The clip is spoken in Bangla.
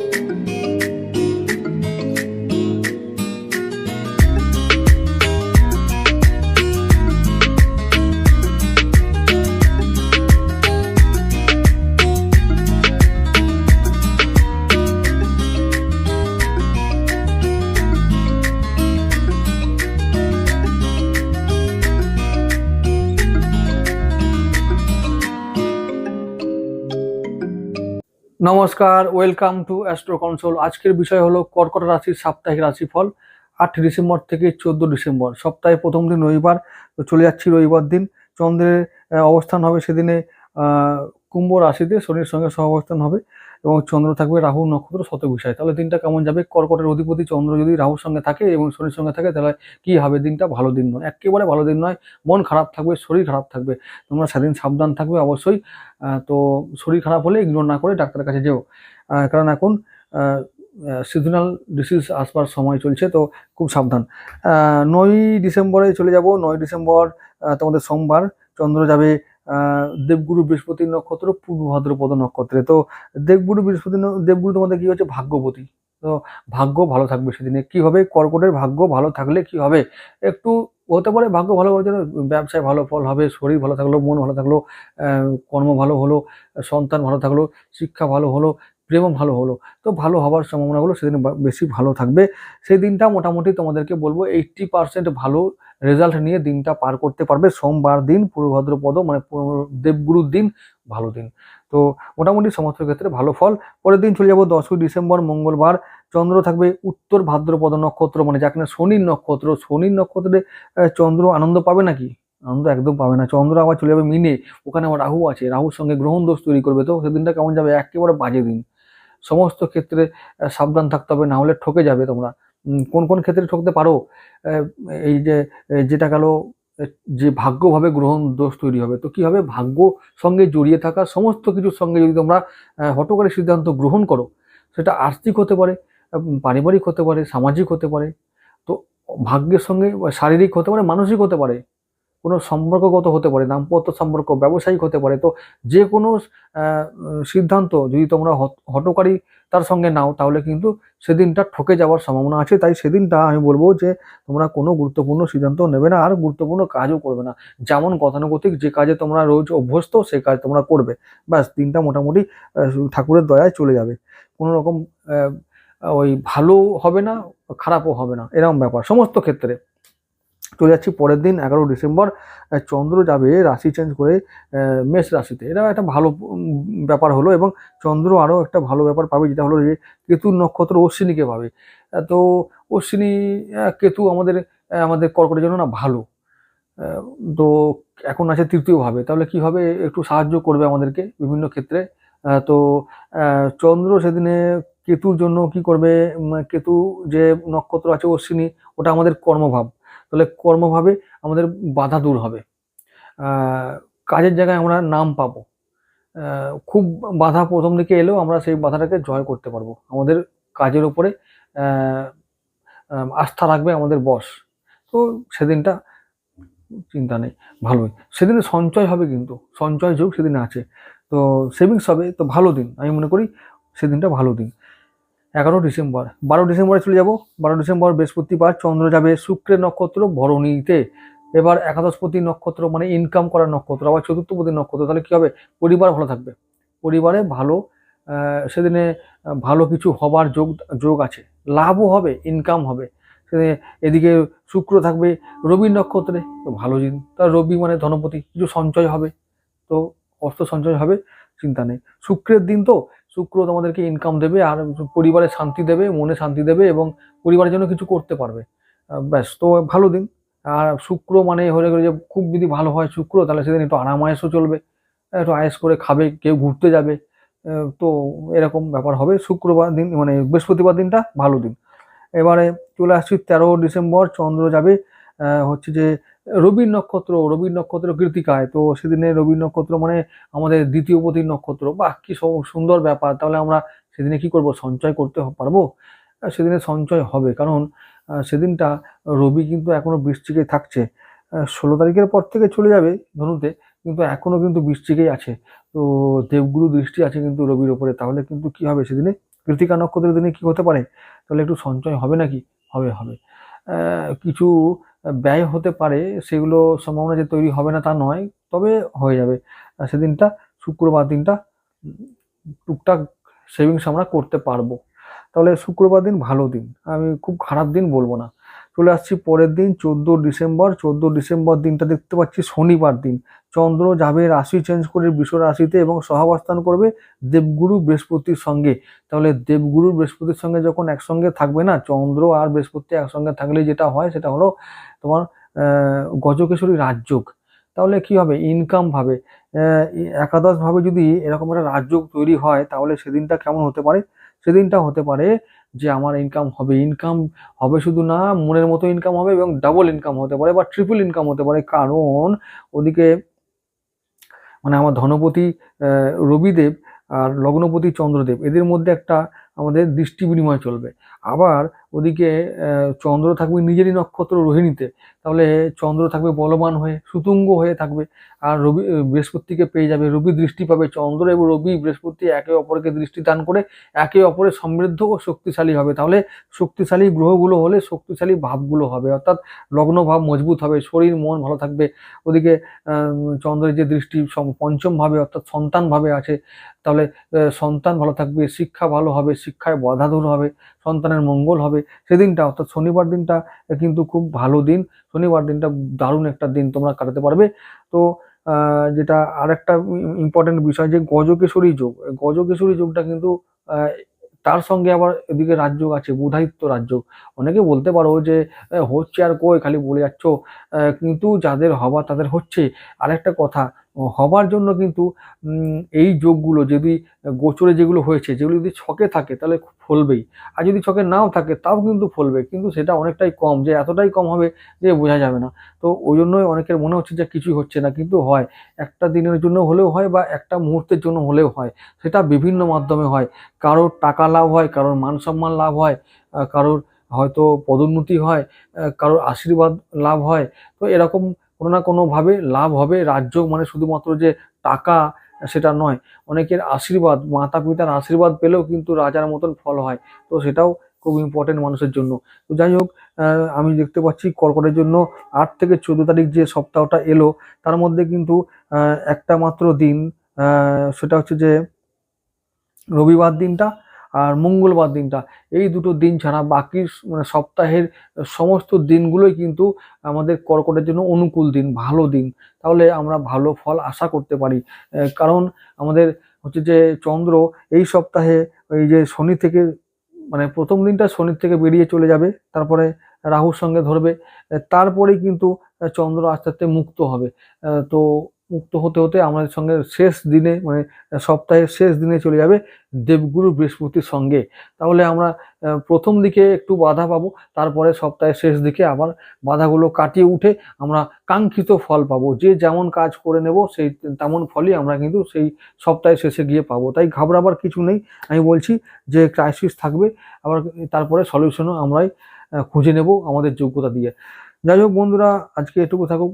you. নমস্কার ওয়েলকাম টু অ্যাস্ট্রো কনসোল আজকের বিষয় হলো কর্কট রাশির সাপ্তাহিক রাশিফল, আট ডিসেম্বর থেকে চোদ্দ ডিসেম্বর। সপ্তাহে প্রথম দিন রবিবার, তো চলে যাচ্ছি রবিবার দিন। চন্দ্রের অবস্থান হবে সেদিনে কুম্ভ রাশিতে, শনির সঙ্গে সহ অবস্থান হবে। এবং চন্দ্র থাকবে রাহু নক্ষত্র শত বিষয় তাহলে দিনটা কেমন যাবে? কর্কটের অধিপতি চন্দ্র যদি রাহুর সঙ্গে থাকে এবং শনির সঙ্গে থাকে, তাহলে কি হবে দিনটা? ভালো দিন নয়। একেবারে ভালো দিন নয়। মন খারাপ থাকবে, শরীর খারাপ থাকবে। তোমরা সেদিন সাবধান থাকবে অবশ্যই। তো শরীর খারাপ হলে ইগনোর না করে ডাক্তারের কাছে যেও। কারণ এখন সিজনাল ডিসিজ আসবার সময় চলছে, তো খুব সাবধান। নয় ডিসেম্বরে চলে যাব। নয় ডিসেম্বর তোমাদের সোমবার চন্দ্র যাবে দেবগুরু বৃহস্পতি নক্ষত্র পূর্ব ভাদ্রপদ নক্ষত্রে। তো দেবগুরু বৃহস্পতি দেবগুরু তোমাদের কি হচ্ছে? ভাগ্যবতী। তো ভাগ্য ভালো থাকবে সেদিনে। কি হবে? কর্কটের ভাগ্য ভালো থাকলে কি হবে? একটু হতে পারে ভাগ্য ভালো হওয়ার জন্য ব্যবসায় ভালো ফল হবে, শরীর ভালো থাকল, মন ভালো থাকল কর্ম ভালো হলো, সন্তান ভালো থাকল, শিক্ষা ভালো হলো প্রেমও ভালো হলো। তো ভালো হওয়ার সম্ভাবনাগুলো সেদিন বেশি ভালো থাকবে। সেই দিনটা মোটামুটি তোমাদেরকে বলব এইট্টি পার্সেন্ট ভালো রেজাল্ট নিয়ে দিনটা পার করতে পারবে। সোমবার দিন পূর্বভদ্রপদ মানে দেবগুরুর দিন, ভালো দিন। তো মোটামুটি সমস্ত ক্ষেত্রে ভালো ফল। পরের দিন চলে যাব দশই ডিসেম্বর, মঙ্গলবার। চন্দ্র থাকবে উত্তর ভাদ্রপদ নক্ষত্র মানে যাকে না শনির নক্ষত্র। শনির নক্ষত্রে চন্দ্র আনন্দ পাবে নাকি? আনন্দ একদম পাবে না। চন্দ্র আবার চলে যাবে মিনে। ওখানে আবার রাহু আছে। রাহুর সঙ্গে গ্রহণ দোষ তৈরি করবে। তো সেদিনটা কেমন যাবে? একেবারে বাজে দিন। সমস্ত ক্ষেত্রে সাবধান থাকতে হবে। না হলে ঠকে যাবে তোমরা। কোন কোন ক্ষেত্রে ঠকতে পারো? এই যে যেটা গেল যে ভাগ্যভাবে গ্রহণ দোষ তৈরি হবে। তো কি হবে? ভাগ্য সঙ্গে জড়িয়ে থাকা সমস্ত কিছুর সঙ্গে যদি তোমরা হটকারি সিদ্ধান্ত গ্রহণ করো, সেটা আর্থিক হতে পারে পারিবারিক হতে পারে, সামাজিক হতে পারে, তো ভাগ্যের সঙ্গে শারীরিক হতে পারে, মানসিক হতে পারে। কোনো সম্পর্কগত হতে পারে, দাম্পত্য সম্পর্ক, ব্যবসায়িক হতে পারে, তো যে কোনো সিদ্ধান্ত যদি তোমরা হট- হঠকারী তার সঙ্গে নাও, তাহলে কিন্তু সেদিনটা ঠকে যাওয়ার সম্ভাবনা আছে। তাই সেদিনটা আমি বলব যে, তোমরা কোনো গুরুত্বপূর্ণ সিদ্ধান্ত নেবে না, আর গুরুত্বপূর্ণ কাজও করবে না। যেমন গতানুগতিক যে কাজে তোমরা রোজ অভ্যস্ত সেই কাজ তোমরা করবে। ব্যাস, দিনটা মোটামুটি ঠাকুরের দয়ায় চলে যাবে। কোনো রকম ওই ভালো হবে না, খারাপও হবে না, এরকম ব্যাপার, সমস্ত ক্ষেত্রে। চলে যাচ্ছি পরের দিন, এগারো ডিসেম্বর। চন্দ্র যাবে, রাশি চেঞ্জ করে মেষ রাশিতে। এটা একটা ভালো ব্যাপার হলো এবং চন্দ্র আরও একটা ভালো ব্যাপার পাবে, যেটা হলো যে কেতু নক্ষত্র অশ্বিনীকে পাবে। তো অশ্বিনী কেতু আমাদের আমাদের কর্কটের জন্য না ভালো। তো এখন আছে তৃতীয়ভাবে তাহলে কি হবে? একটু সাহায্য করবে আমাদেরকে বিভিন্ন ক্ষেত্রে। তো চন্দ্র সেদিনে কেতুর জন্য কি করবে? কেতু যে নক্ষত্র আছে অশ্বিনী, ওটা আমাদের কর্মভাব। তাহলে কর্মভাবে আমাদের বাধা দূর হবে। কাজের জায়গায় আমরা নাম পাবো। খুব বাধা প্রথম দিকে এলেও আমরা সেই বাধাটাকে জয় করতে পারব। আমাদের কাজের আহ, আস্থা রাখবে আমাদের বস। তো সেদিনটা চিন্তা নেই ভালোই। সেদিনে সঞ্চয় হবে কিন্তু সঞ্চয় যুগ সেদিন আছে। তো সেভিংস হবে তো ভালো দিন। আমি মনে করি সেদিনটা ভালো দিন। এগারো ডিসেম্বর। বারো ডিসেম্বরে চলে যাব। বারো ডিসেম্বর বৃহস্পতিবার চন্দ্র যাবে শুক্রের নক্ষত্র ভরণীতে। এবার একাদশপতি নক্ষত্র মানে ইনকাম করার নক্ষত্র, আবার চতুর্থপতি নক্ষত্র। তাহলে কি হবে? পরিবার ভালো থাকবে। পরিবারে ভালো সেদিনে ভালো কিছু হবার যোগ যোগ আছে। লাভও হবে ইনকাম হবে। সেদিনে এদিকে শুক্র থাকবে রবি নক্ষত্রে, তো ভালো দিন তার রবি মানে ধনপতি, কিছু সঞ্চয় হবে। তো অর্থ সঞ্চয় হবে, চিন্তা নেই। শুক্রের দিন তো শুক্র তোমাদেরকে ইনকাম দেবে আর পরিবারে শান্তি দেবে, মনে শান্তি দেবে এবং পরিবারের জন্য কিছু করতে পারবে। ব্যাস, তো ভালো দিন। আর শুক্র মানে হলে গেলে যে খুব যদি ভালো হয় শুক্র, তাহলে সেদিন একটু আরাম আয়েসও চলবে। একটু আয়েস করে খাবে, কেউ ঘুরতে যাবে। তো এরকম ব্যাপার হবে। শুক্রবার দিন মানে বৃহস্পতিবার দিনটা ভালো দিন। এবারে চলে আসছি তেরো ডিসেম্বর, চন্দ্র যাবে। হচ্ছে যে রবির নক্ষত্র রবির নক্ষত্র কৃতিকায়। তো সেদিনে রবির নক্ষত্র মানে আমাদের দ্বিতীয় পতির নক্ষত্র। বাহ, কি সুন্দর ব্যাপার। তাহলে আমরা সেদিনে কি করব? সঞ্চয় করতে পারব? সেদিনে সঞ্চয় হবে। কারণ সেদিনটা রবি কিন্তু এখনও বৃষ্টিকে থাকছে। ষোলো তারিখের পর থেকে চলে যাবে ধনুতে, কিন্তু এখনও কিন্তু বৃষ্টিকেই আছে। তো দেবগুরু দৃষ্টি আছে কিন্তু রবির ওপরে। তাহলে কিন্তু কি হবে সেদিনে? কৃতিকা নক্ষত্রের দিনে কি হতে পারে? তাহলে একটু সঞ্চয় হবে নাকি? হবে হবে। কিছু ব্যয় হতে পারে, সেগুলো সম্ভাবনা যে তৈরি হবে না তা নয়, তবে হয়ে যাবে। সেদিনটা, শুক্রবার দিনটা টুকটাক সেভিংস আমরা করতে পারব। তাহলে শুক্রবার দিন ভালো দিন। আমি খুব খারাপ দিন বলব না। চলে আসছি পরের দিন চোদ্দ ডিসেম্বর। চোদ্দ ডিসেম্বর দিনটা দেখতে পাচ্ছি শনিবার দিন। চন্দ্র যাবে রাশি চেঞ্জ করে বিশ্ব রাশিতে এবং সহাবস্থান করবে দেবগুরু বৃহস্পতির সঙ্গে। তাহলে দেবগুরু বৃহস্পতির সঙ্গে যখন একসঙ্গে থাকবে না চন্দ্র আর বৃহস্পতি একসঙ্গে থাকলে যেটা হয় সেটা হলো তোমার আহ, গজকেশরী রাজযোগ। তাহলে কি হবে? ইনকাম ভাবে। আহ, একাদশ ভাবে যদি এরকম একটা রাজযোগ তৈরি হয় তাহলে সেদিনটা কেমন হতে পারে? সেদিনটা হতে পারে যে আমার ইনকাম হবে। ইনকাম হবে শুধু না মনের মতো ইনকাম হবে এবং ডাবল ইনকাম হতে পারে বা ট্রিপল ইনকাম হতে পারে। কারণ ওদিকে মানে আমার ধনপতি রবিদেব আর লগ্নপতি চন্দ্রদেব, এদের মধ্যে একটা আমাদের দৃষ্টি বিনিময় চলবে। আবার ওদিকে চন্দ্র থাকবে নিজেরই নক্ষত্র রোহিণীতে, তাহলে চন্দ্র থাকবে বলবান হয়ে, সুতুঙ্গ হয়ে থাকবে। আর রবি বৃহস্পতিকে পেয়ে যাবে, রবি দৃষ্টি পাবে চন্দ্র এবং রবি বৃহস্পতি একে অপরকে দৃষ্টি দান করে একে অপরের সমৃদ্ধ ও শক্তিশালী হবে। তাহলে শক্তিশালী গ্রহগুলো হলে শক্তিশালী ভাবগুলো হবে, অর্থাৎ লগ্ন ভাব মজবুত হবে, শরীর মন ভালো থাকবে। ওদিকে চন্দ্রের যে দৃষ্টি পঞ্চম ভাবে, অর্থাৎ সন্তান ভাবে আছে, তাহলে সন্তান ভালো থাকবে, শিক্ষা ভালো হবে, শিক্ষায় বাধা দূর হবে, সন্তানের মঙ্গল হবে। সেদিনটা, অর্থাৎ শনিবার দিনটা কিন্তু খুব ভালো দিন। শনিবার দিনটা দারুণ একটা দিন তোমরা কাটাতে পারবে। তো যেটা আরেকটা ইম্পর্টেন্ট বিষয় যে গজকেশরী যোগ গজকেশরী যোগটা কিন্তু তার সঙ্গে আবার এদিকে রাজযোগ আছে বুধায়িত্ব রাজযোগ অনেকে বলতে পারো যে হচ্ছে আর কই, খালি বলে যাচ্ছ। কিন্তু যাদের হওয়া তাদের হচ্ছে। আরেকটা কথা হবার জন্য কিন্তু এই যোগগুলো যদি গোচরে যেগুলো হয়েছে, যেগুলো যদি ছকে থাকে তাহলে ফলবেই। আর যদি ছকে নাও থাকে তাও কিন্তু ফলবে, কিন্তু সেটা অনেকটাই কম, যে এতটাই কম হবে যে বোঝা যাবে না। তো ওই জন্যই অনেকের মনে হচ্ছে যে কিছুই হচ্ছে না, কিন্তু হয়। একটা দিনের জন্য হলেও হয় বা একটা মুহূর্তের জন্য হলেও হয়, সেটা বিভিন্ন মাধ্যমে হয়। কারোর টাকা লাভ হয়, কারোর মান সম্মান লাভ হয় কারোর হয়তো পদোন্নতি হয় কারোর আশীর্বাদ লাভ হয়। তো এরকম কোনো না কোনোভাবে লাভ হবে। রাজ্য মানে শুধুমাত্র যে টাকা, সেটা নয়। অনেকের আশীর্বাদ মাতা পিতার আশীর্বাদ পেলেও কিন্তু রাজার মতন ফল হয়। তো সেটাও খুব ইম্পর্টেন্ট মানুষের জন্য। তো যাই হোক আমি দেখতে পাচ্ছি কর্কটের জন্য আট থেকে চোদ্দ তারিখ যে সপ্তাহটা এলো, তার মধ্যে কিন্তু একটা মাত্র দিন সেটা হচ্ছে যে রবিবার দিনটা আর মঙ্গলবার দিনটা। এই দুটো দিন ছাড়া বাকি মানে সপ্তাহের সমস্ত দিনগুলোই কিন্তু আমাদের কর্কটের জন্য অনুকূল দিন ভালো দিন। তাহলে আমরা ভালো ফল আশা করতে পারি। কারণ আমাদের হচ্ছে যে চন্দ্র এই সপ্তাহে এই যে শনি থেকে মানে প্রথম দিনটা শনির থেকে বেরিয়ে চলে যাবে তারপরে রাহুর সঙ্গে ধরবে আহ, তারপরেই কিন্তু চন্দ্র আস্তে আস্তে মুক্ত হবে। তো মুক্ত হতে হতে আমাদের সঙ্গে শেষ দিনে মানে সপ্তাহের শেষ দিনে চলে যাবে দেবগুরু বৃহস্পতির সঙ্গে। তাহলে আমরা প্রথম দিকে একটু বাধা পাবো, তারপরে সপ্তাহের শেষ দিকে আবার বাধাগুলো কাটিয়ে উঠে আমরা কাঙ্ক্ষিত ফল পাবো। যে যেমন কাজ করে নেব, সেই তেমন ফলই আমরা কিন্তু সেই সপ্তাহের শেষে গিয়ে পাবো। তাই ঘাবড়াবার কিছু নেই। আমি বলছি যে ক্রাইসিস থাকবে, আবার তারপরে সলিউশনও আমরাই খুঁজে নেব আমাদের যোগ্যতা দিয়ে। যাই হোক বন্ধুরা, আজকে এটুকু থাকুক।